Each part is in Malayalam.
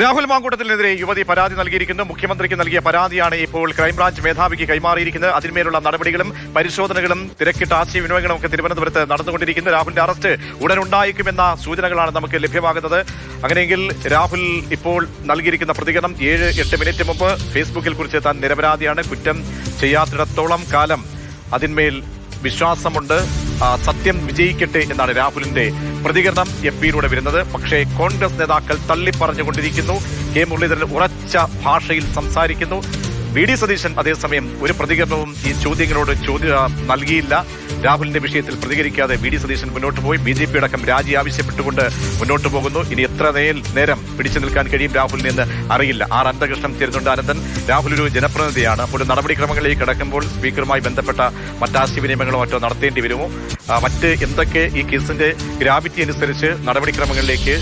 രാഹുൽ മാങ്കൂട്ടത്തിനെതിരെ യുവതി പരാതി നൽകിയിരിക്കുന്നു. മുഖ്യമന്ത്രിക്ക് നൽകിയ പരാതിയാണ് ഇപ്പോൾ ക്രൈംബ്രാഞ്ച് മേധാവിക്ക് കൈമാറിയിരിക്കുന്നത്. അതിന്മേലുള്ള നടപടികളും പരിശോധനകളും തിരക്കിട്ട ആശയവിനിമയങ്ങളും ഒക്കെ തിരുവനന്തപുരത്ത് നടന്നുകൊണ്ടിരിക്കുന്നു. രാഹുലിന്റെ അറസ്റ്റ് ഉടൻ ഉണ്ടായേക്കുമെന്ന സൂചനകളാണ് നമുക്ക് ലഭ്യമാകുന്നത്. അങ്ങനെയെങ്കിൽ രാഹുൽ ഇപ്പോൾ നൽകിയിരിക്കുന്ന പ്രതികരണം ഏഴ് എട്ട് മിനിറ്റ് മുമ്പ് ഫേസ്ബുക്കിൽ കുറിച്ച് താൻ നിരപരാധിയാണ്. കുറ്റം ചെയ്യാത്തിടത്തോളം കാലം അതിന്മേൽ വിശ്വാസമുണ്ട്. സത്യം വിജയിക്കട്ടെ എന്നാണ് രാഹുലിന്റെ പ്രതികരണം എം പിയിലൂടെ വരുന്നത്. പക്ഷേ കോൺഗ്രസ് നേതാക്കൾ തള്ളിപ്പറഞ്ഞുകൊണ്ടിരിക്കുന്നു. കെ മുരളീധരൻ ഉറച്ച ഭാഷയിൽ സംസാരിക്കുന്നു. വി ഡി സതീശൻ അതേസമയം ഒരു പ്രതികരണവും ഈ ചോദ്യങ്ങളോട് ചോദ്യ നൽകിയില്ല. രാഹുലിന്റെ വിഷയത്തിൽ പ്രതികരിക്കാതെ വി ഡി സതീശൻ മുന്നോട്ട് പോയി. ബി ജെ പി അടക്കം രാജി ആവശ്യപ്പെട്ടുകൊണ്ട് മുന്നോട്ട് പോകുന്നു. ഇനി എത്ര നേരം പിടിച്ചു നിൽക്കാൻ കഴിയും രാഹുലിന് എന്ന് അറിയില്ല. ആർ അനന്തകൃഷ്ണൻ ചേരുന്നുണ്ട് അനന്തൻ രാഹുൽ ഒരു ജനപ്രതിനിധിയാണ്. അപ്പോൾ നടപടിക്രമങ്ങളിലേക്ക് കടക്കുമ്പോൾ സ്പീക്കറുമായി ബന്ധപ്പെട്ട മറ്റാശയവിനിമയങ്ങളോ മറ്റോ നടത്തേണ്ടി വരുമോ? മറ്റ് എന്തൊക്കെ ഈ കേസിന്റെ ഗ്രാവിറ്റി അനുസരിച്ച് നടപടിക്രമങ്ങളിലേക്ക്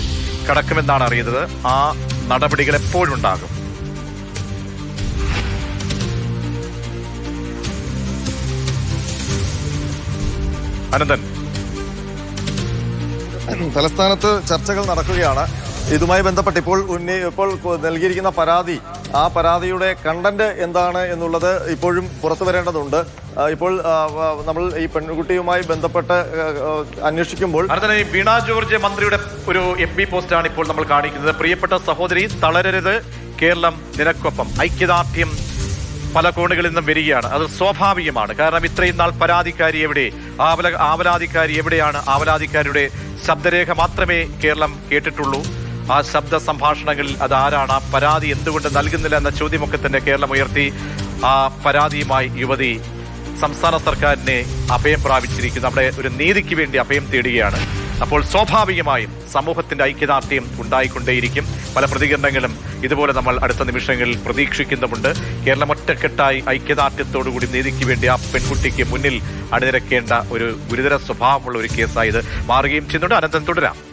കടക്കുമെന്നാണ് അറിയുന്നത്. ആ നടപടികൾ എപ്പോഴുണ്ടാകും അനന്തൻ. തലസ്ഥാനത്ത് ചർച്ചകൾ നടക്കുകയാണ്. ഇതുമായി ബന്ധപ്പെട്ട് ഇപ്പോൾ ഉന്നി ഇപ്പോൾ നൽകിയിരിക്കുന്ന പരാതി ആ പരാതിയുടെ കണ്ടന്റ് എന്താണ് എന്നുള്ളത് ഇപ്പോഴും പുറത്തു വരേണ്ടതുണ്ട്. ഇപ്പോൾ നമ്മൾ ഈ പെൺകുട്ടിയുമായി ബന്ധപ്പെട്ട് അന്വേഷിക്കുമ്പോൾ ഈ വീണ ജോർജ് മന്ത്രിയുടെ ഒരു എം പി പോസ്റ്റാണ് ഇപ്പോൾ നമ്മൾ കാണിക്കുന്നത്. പ്രിയപ്പെട്ട സഹോദരി തളരരുത് കേരളം നിനക്കൊപ്പം. ഐക്യദാർഢ്യം പല കോണുകളിൽ നിന്നും വരികയാണ്. അത് സ്വാഭാവികമാണ്. കാരണം ഇത്രയും നാൾ പരാതിക്കാരി എവിടെ? ആവല ആവലാതിക്കാരി എവിടെയാണ്? ആവലാതിക്കാരിയുടെ ശബ്ദരേഖ മാത്രമേ കേരളം കേട്ടിട്ടുള്ളൂ. ആ ശബ്ദ സംഭാഷണങ്ങളിൽ അതാരാണ്? ആ പരാതി എന്തുകൊണ്ട് നൽകുന്നില്ല എന്ന ചോദ്യമൊക്കെ തന്നെ കേരളം ഉയർത്തി ആ പരാതിയുമായി യുവതി സംസ്ഥാന സർക്കാരിനെ അഭയം പ്രാപിച്ചിരിക്കുന്നു. അവിടെ ഒരു നീതിക്ക് വേണ്ടി അഭയം തേടുകയാണ്. അപ്പോൾ സ്വാഭാവികമായും സമൂഹത്തിന്റെ ഐക്യദാർഢ്യം ഉണ്ടായിക്കൊണ്ടേയിരിക്കും. പല പ്രതികരണങ്ങളും ഇതുപോലെ നമ്മൾ അടുത്ത നിമിഷങ്ങളിൽ പ്രതീക്ഷിക്കുന്നുമുണ്ട്. കേരളം ഒറ്റക്കെട്ടായി ഐക്യദാർഢ്യത്തോടുകൂടി നീതിക്ക് വേണ്ടി ആ പെൺകുട്ടിക്ക് മുന്നിൽ അണിനിരക്കേണ്ട ഒരു ഗുരുതര സ്വഭാവമുള്ള ഒരു കേസായി ഇത് മാറുകയും ചെയ്യുന്നുണ്ട്. അനന്തം തുടരാം.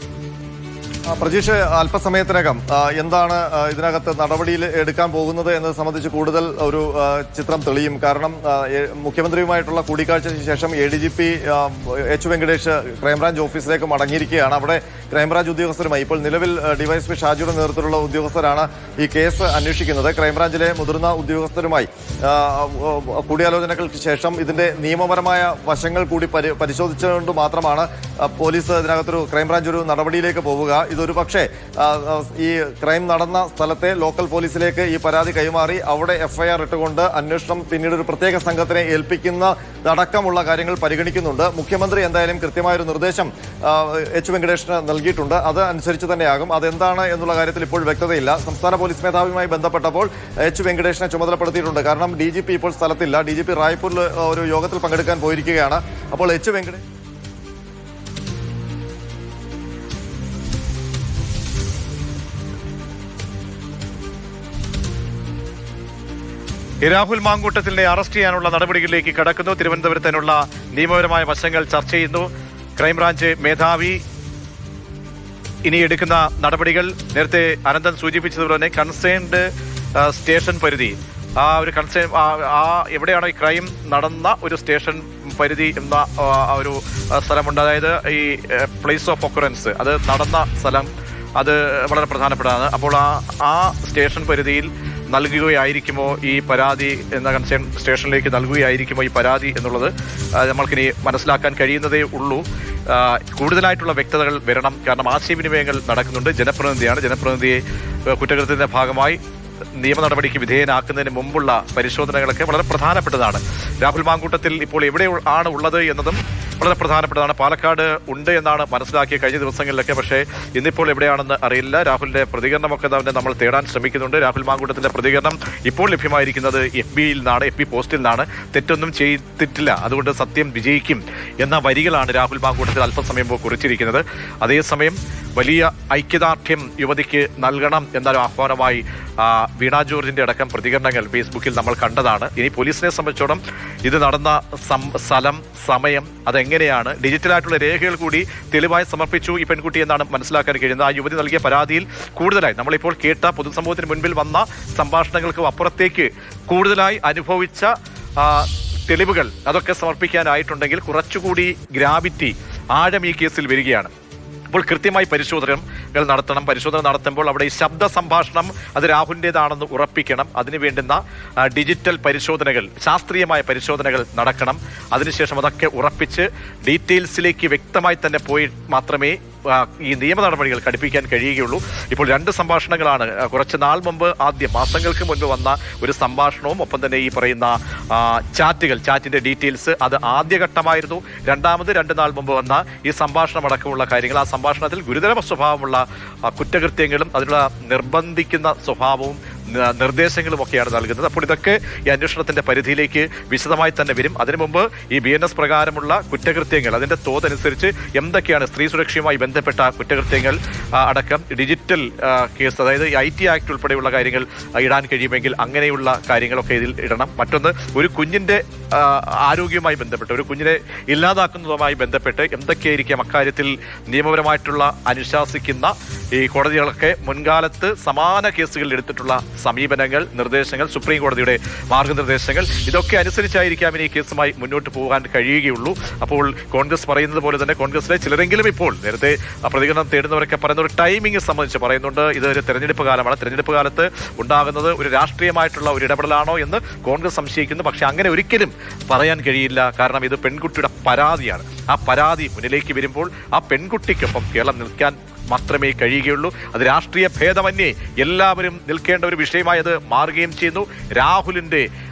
പ്രജീഷ് അല്പസമയത്തിനകം എന്താണ് ഇതിനകത്ത് നടപടിയിൽ എടുക്കാൻ പോകുന്നത് എന്നത് സംബന്ധിച്ച് കൂടുതൽ ഒരു ചിത്രം തെളിയും. കാരണം മുഖ്യമന്ത്രിയുമായിട്ടുള്ള കൂടിക്കാഴ്ചയ്ക്ക് ശേഷം A D G P H Venkatesh crime branch ഓഫീസിലേക്ക് മടങ്ങിയിരിക്കുകയാണ്. അവിടെ ക്രൈംബ്രാഞ്ച് ഉദ്യോഗസ്ഥരുമായി ഇപ്പോൾ നിലവിൽ ഡിവൈഎസ്പി ഷാജിയുടെ നേതൃത്വത്തിലുള്ള ഉദ്യോഗസ്ഥരാണ് ഈ കേസ് അന്വേഷിക്കുന്നത്. ക്രൈംബ്രാഞ്ചിലെ മുതിർന്ന ഉദ്യോഗസ്ഥരുമായി കൂടിയാലോചനകൾക്ക് ശേഷം ഇതിന്റെ നിയമപരമായ വശങ്ങൾ കൂടി പരി പരിശോധിച്ചുകൊണ്ട് മാത്രമാണ് പോലീസ് ഇതിനകത്തൊരു ക്രൈംബ്രാഞ്ച് ഒരു നടപടിയിലേക്ക് പോവുക. ഇതൊരു പക്ഷേ ഈ ക്രൈം നടന്ന സ്ഥലത്തെ ലോക്കൽ പോലീസിലേക്ക് ഈ പരാതി കൈമാറി. അവിടെ എഫ്ഐആർ ഇട്ടുകൊണ്ട് അന്വേഷണം പിന്നീട് ഒരു പ്രത്യേക സംഘത്തിനെ ഏൽപ്പിക്കുന്ന അടക്കമുള്ള കാര്യങ്ങൾ പരിഗണിക്കുന്നുണ്ട്. മുഖ്യമന്ത്രി എന്തായാലും കൃത്യമായൊരു നിർദ്ദേശം എച്ച് വെങ്കടേഷിന് നൽകിയിട്ടുണ്ട്. അത് അനുസരിച്ച് തന്നെയാകും. അതെന്താണ് എന്നുള്ള കാര്യത്തിൽ ഇപ്പോൾ വ്യക്തതയില്ല. സംസ്ഥാന പോലീസ് മേധാവിയുമായി ബന്ധപ്പെട്ടപ്പോൾ എച്ച് വെങ്കടേഷിനെ ചുമതലപ്പെടുത്തിയിട്ടുണ്ട്. കാരണം ഡി ഇപ്പോൾ സ്ഥലത്തില്ല. ഡി ജി പി റായ്പൂരിൽ ഒരു യോഗത്തിൽ പങ്കെടുക്കാൻ പോയിരിക്കുകയാണ്. അപ്പോൾ എച്ച് വെങ്കടേഷ് രാഹുൽ മാങ്കൂട്ടത്തിനെ അറസ്റ്റ് ചെയ്യാനുള്ള നടപടികളിലേക്ക് കടക്കുന്നു. തിരുവനന്തപുരത്തിനുള്ള നിയമപരമായ വശങ്ങൾ ചർച്ച ചെയ്യുന്നു. ക്രൈംബ്രാഞ്ച് മേധാവി ഇനി എടുക്കുന്ന നടപടികൾ നേരത്തെ അനന്തൻ സൂചിപ്പിച്ചതുപോലെ തന്നെ കൺസേൺഡ് സ്റ്റേഷൻ പരിധി. ആ ഒരു കൺസേൺ ആ എവിടെയാണോ ഈ ക്രൈം നടന്ന ഒരു സ്റ്റേഷൻ പരിധി എന്ന ഒരു സ്ഥലമുണ്ട്. അതായത് ഈ പ്ലേസ് ഓഫ് ഒക്കുറൻസ് അത് നടന്ന സ്ഥലം. അത് വളരെ പ്രധാനപ്പെട്ടതാണ്. അപ്പോൾ ആ ആ സ്റ്റേഷൻ പരിധിയിൽ നൽകുകയായിരിക്കുമോ ഈ പരാതി എന്ന കൺസേൺ സ്റ്റേഷനിലേക്ക് നൽകുകയായിരിക്കുമോ ഈ പരാതി എന്നുള്ളത് നമ്മൾക്കിനി മനസ്സിലാക്കാൻ കഴിയുന്നതേ ഉള്ളൂ. കൂടുതലായിട്ടുള്ള വ്യക്തതകൾ വരണം. കാരണം ആശയവിനിമയങ്ങൾ നടക്കുന്നുണ്ട്. ജനപ്രതിനിധിയാണ്. ജനപ്രതിനിധിയെ കുറ്റകൃത്യത്തിന്റെ ഭാഗമായി നിയമ നടപടിക്ക് വിധേയനാക്കുന്നതിന് മുമ്പുള്ള പരിശോധനകളൊക്കെ വളരെ പ്രധാനപ്പെട്ടതാണ്. രാഹുൽ മാങ്കൂട്ടത്തിൽ ഇപ്പോൾ എവിടെ ആണ് ഉള്ളത് എന്നതും വളരെ പ്രധാനപ്പെട്ടതാണ്. പാലക്കാട് ഉണ്ട് എന്നാണ് മനസ്സിലാക്കിയ കഴിഞ്ഞ ദിവസങ്ങളിലൊക്കെ. പക്ഷേ ഇന്നിപ്പോൾ എവിടെയാണെന്ന് അറിയില്ല. രാഹുലിന്റെ പ്രതികരണമൊക്കെ തന്നെ നമ്മൾ തേടാൻ ശ്രമിക്കുന്നുണ്ട്. രാഹുൽ മാങ്കൂട്ടത്തിന്റെ പ്രതികരണം ഇപ്പോൾ ലഭ്യമായിരിക്കുന്നത് എഫ് ബിയിൽ നിന്നാണ് എഫ് ബി പോസ്റ്റിൽ നിന്നാണ്. തെറ്റൊന്നും ചെയ്തിട്ടില്ല. അതുകൊണ്ട് സത്യം വിജയിക്കും എന്ന വരികളാണ് രാഹുൽ മാങ്കൂട്ടത്തിൽ അല്പസമയം കുറിച്ചിരിക്കുന്നത്. അതേസമയം വലിയ ഐക്യദാർഢ്യം യുവതിക്ക് നൽകണം എന്നൊരു ആഹ്വാനമായി വീണാ ജോർജിന്റെ അടക്കം പ്രതികരണങ്ങൾ ഫേസ്ബുക്കിൽ നമ്മൾ കണ്ടതാണ്. ഇനി പോലീസിനെ സംബന്ധിച്ചോളം ഇത് നടന്ന സ്ഥലം സമയം അതെങ്ങനെയാണ് ഡിജിറ്റലായിട്ടുള്ള രേഖകൾ കൂടി തെളിവായി സമർപ്പിച്ചു ഈ പെൺകുട്ടി എന്നാണ് മനസ്സിലാക്കാൻ കഴിയുന്നത്. ആ യുവതി നൽകിയ പരാതിയിൽ കൂടുതലായി നമ്മളിപ്പോൾ കേട്ട പൊതുസമൂഹത്തിന് മുൻപിൽ വന്ന സംഭാഷണങ്ങൾക്ക് അപ്പുറത്തേക്ക് കൂടുതലായി അനുഭവിച്ച തെളിവുകൾ അതൊക്കെ സമർപ്പിക്കാനായിട്ടുണ്ടെങ്കിൽ കുറച്ചുകൂടി ഗ്രാവിറ്റി ആഴം ഈ കേസിൽ വരികയാണ്. അപ്പോൾ കൃത്യമായി പരിശോധനകൾ നടത്തണം. പരിശോധന നടത്തുമ്പോൾ അവിടെ ഈ ശബ്ദ സംഭാഷണം അത് രാഹുലിന്റെതാണെന്ന് ഉറപ്പിക്കണം. അതിന് വേണ്ടുന്ന ഡിജിറ്റൽ പരിശോധനകൾ ശാസ്ത്രീയമായ പരിശോധനകൾ നടക്കണം. അതിനുശേഷം അതൊക്കെ ഉറപ്പിച്ച് ഡീറ്റെയിൽസിലേക്ക് വ്യക്തമായി തന്നെ പോയി മാത്രമേ ഈ നിയമ നടപടികൾ കടുപ്പിക്കാൻ കഴിയുകയുള്ളൂ. ഇപ്പോൾ രണ്ട് സംഭാഷണങ്ങളാണ്. കുറച്ച് നാൾ മുമ്പ് ആദ്യം മാസങ്ങൾക്ക് മുൻപ് വന്ന ഒരു സംഭാഷണവും ഒപ്പം തന്നെ ഈ പറയുന്ന ചാറ്റുകൾ ചാറ്റിന്റെ ഡീറ്റെയിൽസ് അത് ആദ്യഘട്ടമായിരുന്നു. രണ്ടാമത് രണ്ട് നാൾ മുമ്പ് വന്ന ഈ സംഭാഷണം അടക്കമുള്ള കാര്യങ്ങൾ. ആ സംഭാഷണത്തിൽ ഗുരുതര സ്വഭാവമുള്ള കുറ്റകൃത്യങ്ങളും അതിനുള്ള നിർബന്ധിക്കുന്ന സ്വഭാവവും നിർദ്ദേശങ്ങളും ഒക്കെയാണ് നൽകുന്നത്. അപ്പോൾ ഇതൊക്കെ ഈ അന്വേഷണത്തിന്റെ പരിധിയിലേക്ക് വിശദമായി തന്നെ വരും. അതിനു മുമ്പ് ഈ ബി എൻ എസ് പ്രകാരമുള്ള കുറ്റകൃത്യങ്ങൾ അതിന്റെ തോതനുസരിച്ച് എന്തൊക്കെയാണ് സ്ത്രീ സുരക്ഷയുമായി ബന്ധപ്പെട്ട കുറ്റകൃത്യങ്ങൾ അടക്കം ഡിജിറ്റൽ കേസ് അതായത് ഐ ടി ആക്ട് ഉൾപ്പെടെയുള്ള കാര്യങ്ങൾ ഇടാൻ കഴിയുമെങ്കിൽ അങ്ങനെയുള്ള കാര്യങ്ങളൊക്കെ ഇതിൽ ഇടണം. മറ്റൊന്ന് ഒരു കുഞ്ഞിന്റെ ആരോഗ്യവുമായി ബന്ധപ്പെട്ട് ഒരു കുഞ്ഞിനെ ഇല്ലാതാക്കുന്നതുമായി ബന്ധപ്പെട്ട് എന്തൊക്കെയായിരിക്കും അക്കാര്യത്തിൽ നിയമപരമായിട്ടുള്ള അനുശാസിക്കുന്ന ഈ കോടതികളൊക്കെ മുൻകാലത്ത് സമാന കേസുകളിൽ എടുത്തിട്ടുള്ള സമീപനങ്ങൾ നിർദ്ദേശങ്ങൾ സുപ്രീം കോടതിയുടെ മാർഗനിർദ്ദേശങ്ങൾ ഇതൊക്കെ അനുസരിച്ചായിരിക്കാം ഇനി കേസുമായി മുന്നോട്ട് പോകാൻ കഴിയുകയുള്ളൂ. അപ്പോൾ കോൺഗ്രസ് പറയുന്നത് പോലെ തന്നെ കോൺഗ്രസിലെ ചിലരെങ്കിലും ഇപ്പോൾ നേരത്തെ പ്രതികരണം തേടുന്നവരൊക്കെ പറയുന്ന ഒരു ടൈമിംഗ് സംബന്ധിച്ച് പറയുന്നുണ്ട്. ഇത് ഒരു തെരഞ്ഞെടുപ്പ് കാലമാണ്. തെരഞ്ഞെടുപ്പ് കാലത്ത് ഉണ്ടാകുന്നത് ഒരു രാഷ്ട്രീയമായിട്ടുള്ള ഒരു ഇടപെടലാണോ എന്ന് കോൺഗ്രസ് സംശയിക്കുന്നു. പക്ഷേ അങ്ങനെ ഒരിക്കലും പറയാൻ കഴിയില്ല. കാരണം ഇത് പെൺകുട്ടിയുടെ പരാതിയാണ്. ആ പരാതി മുന്നിലേക്ക് വരുമ്പോൾ ആ പെൺകുട്ടിക്കൊപ്പം കേരളം നിൽക്കാൻ മാത്രമേ കഴിയുകയുള്ളൂ. അത് രാഷ്ട്രീയ ഭേദമന്യേ. എല്ലാവരും നിൽക്കേണ്ട ഒരു വിഷയമായത് മാറുകയും ചെയ്യുന്നു. രാഹുലിന്റെ ആ,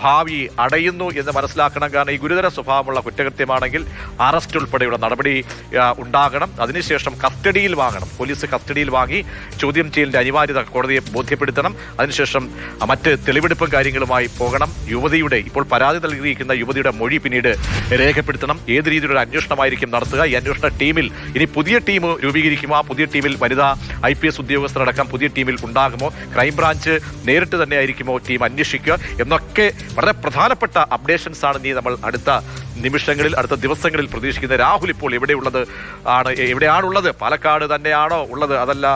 ഭാവി അടയുന്നു എന്ന് മനസ്സിലാക്കണം. കാരണം ഈ ഗുരുതര സ്വഭാവമുള്ള കുറ്റകൃത്യമാണെങ്കിൽ അറസ്റ്റ് ഉൾപ്പെടെയുള്ള നടപടി ആ, ഉണ്ടാകണം. അതിനുശേഷം കസ്റ്റഡിയിൽ വാങ്ങണം. പോലീസ് കസ്റ്റഡിയിൽ വാങ്ങി ചോദ്യം ചെയ്യലിന്റെ അനിവാര്യത കോടതിയെ ബോധ്യപ്പെടുത്തണം. അതിനുശേഷം ആ, മറ്റ് തെളിവെടുപ്പും കാര്യങ്ങളുമായി പോകണം. യുവതിയുടെ ഇപ്പോൾ പരാതി നൽകിയിരിക്കുന്ന യുവതിയുടെ മൊഴി പിന്നീട് രേഖപ്പെടുത്തണം. ഏത് രീതിയിലുള്ള അന്വേഷണമായിരിക്കും നടത്തുക? ഈ അന്വേഷണ ടീമിൽ ഇനി പുതിയ ടീം രൂപീകരിക്കും ആ പുതിയ ടീമിൽ വനിതാ ഐ പി എസ് ഉദ്യോഗസ്ഥരടക്കം പുതിയ ടീമിൽ ഉണ്ടാകുമോ? ക്രൈംബ്രാഞ്ച് നേരിട്ട് തന്നെ ആയിരിക്കുമോ ടീം അന്വേഷിക്കുക എന്നൊക്കെ വളരെ പ്രധാനപ്പെട്ട അപ്ഡേഷൻസ് ആണ് നീ നമ്മൾ അടുത്ത നിമിഷങ്ങളിൽ അടുത്ത ദിവസങ്ങളിൽ പ്രതീക്ഷിക്കുന്നത്. രാഹുൽ ഇപ്പോൾ എവിടെയുള്ളത് ആണ്? എവിടെയാണുള്ളത്? പാലക്കാട് തന്നെയാണോ ഉള്ളത്? അതല്ല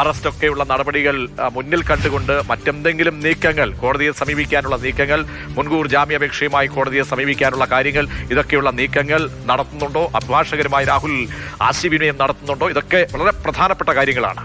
അറസ്റ്റ് ഒക്കെയുള്ള നടപടികൾ മുന്നിൽ കണ്ടുകൊണ്ട് മറ്റെന്തെങ്കിലും നീക്കങ്ങൾ കോടതിയെ സമീപിക്കാനുള്ള നീക്കങ്ങൾ മുൻകൂർ ജാമ്യാപേക്ഷയുമായി കോടതിയെ സമീപിക്കാനുള്ള കാര്യങ്ങൾ ഇതൊക്കെയുള്ള നീക്കങ്ങൾ നടത്തുന്നുണ്ടോ? അഭിഭാഷകരുമായി രാഹുൽ ആശയവിനിമയം നടത്തുന്നുണ്ടോ? ഇതൊക്കെ വളരെ പ്രധാനപ്പെട്ട കാര്യങ്ങളാണ്.